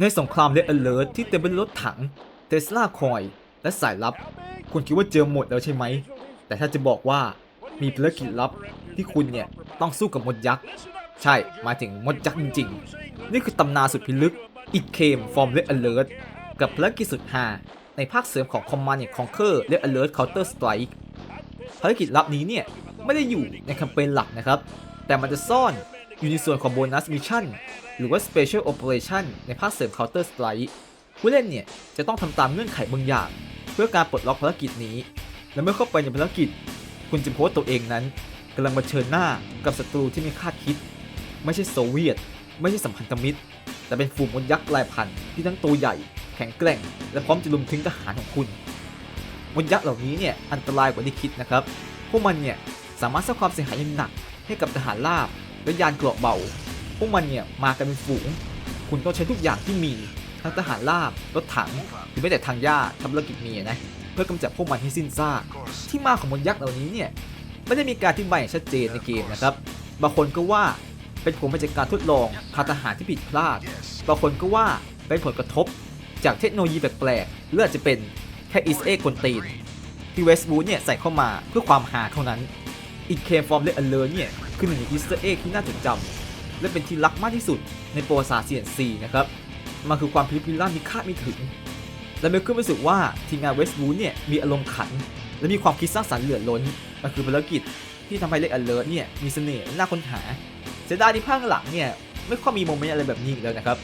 ในสงครามเลดอเลิร์ที่เต็มไปด้วยรถถังเทสลาคอย และสายลับ คุณคิดว่าเจอหมดแล้วใช่ไหม แต่ถ้าจะบอกว่ามีภารกิจลับที่คุณเนี่ย ต้องสู้กับมดยักษ์ ใช่หมายถึงมดยักษ์จริงๆ นี่คือตำนานสุดพิลึก It Came from Red Alert กับภารกิจสุดฮาในภาคเสริมของ Command and Conquer Red Alert Counter Strike ภารกิจลับนี้เนี่ย ไม่ได้อยู่ในแคมเปญหลักนะครับ แต่มันจะซ่อน อยู่ในส่วนของโบนัสมิชชั่นหรือว่า Special Operation ในภาคเสริม Counter Strike ผู้เล่นเนี่ยจะต้องทำตามเงื่อนไขบางอย่าง เพื่อการปลดล็อกภารกิจนี้ และเมื่อเข้าไปในภารกิจ คุณจะพบตัวเองนั้นกำลังเผชิญหน้ากับศัตรูที่ไม่คาดคิด ไม่ใช่โซเวียต ไม่ใช่สัมพันธมิตร แต่เป็นฝูงมดยักษ์ลายพันธุ์ที่ทั้งตัวใหญ่ แข็งแกร่ง และพร้อมจะลุมทิ้งทหารของคุณมดยักษ์เหล่านี้เนี่ยอันตรายกว่าที่คิดนะครับ พวกมันเนี่ยสามารถสร้างความเสียหายอย่างหนักให้กับทหารราบ และยานเกราะเบา พวกมันเนี่ยมากันเป็นฝูง คุณต้องใช้ทุกอย่างที่มี ทั้งทหารราบ รถถัง หรือแม้แต่ทางญาทำธุรกิจมีนะ เพื่อกำจัดพวกมันให้สิ้นซาก ที่มาของมดยักษ์เหล่านี้เนี่ยไม่ได้มีการอธิบายอย่างชัดเจนในเกมนะครับ บางคนก็ว่าเป็นผลมาจากการทดลองทางทหารที่ผิดพลาด บางคนก็ว่าเป็นผลกระทบ จากเทคโนโลยีแปลกๆหรืออาจะเป็นแค่อิสเอ็กกลตีนที่เวสบูเนี่ยใส่เข้ามาเพื่อความหาเท่านั้น It Came From Red Alert เนี่ย คือหนึ่งในอีสเตอร์เอ็กที่น่าจดจำและเป็นที่รักมากที่สุดในประวัติศาสตร์ CNC นะครับ มันคือความพิพิลั่นที่คาดไม่ถึง และเมื่อขึ้นรู้สึกว่าทีมงานเวสต์บูธเนี่ยมีอารมณ์ขัน และมีความคิดสร้างสรรค์เหลือล้น มันคือภารกิจที่ทำให้เล็กอเลอร์เนี่ยมีเสน่ห์และน่าค้นหาเสียดายที่ภาคหลังเนี่ยไม่ค่อยมีโมเมนต์อะไรแบบนี้อีกแล้วนะครับ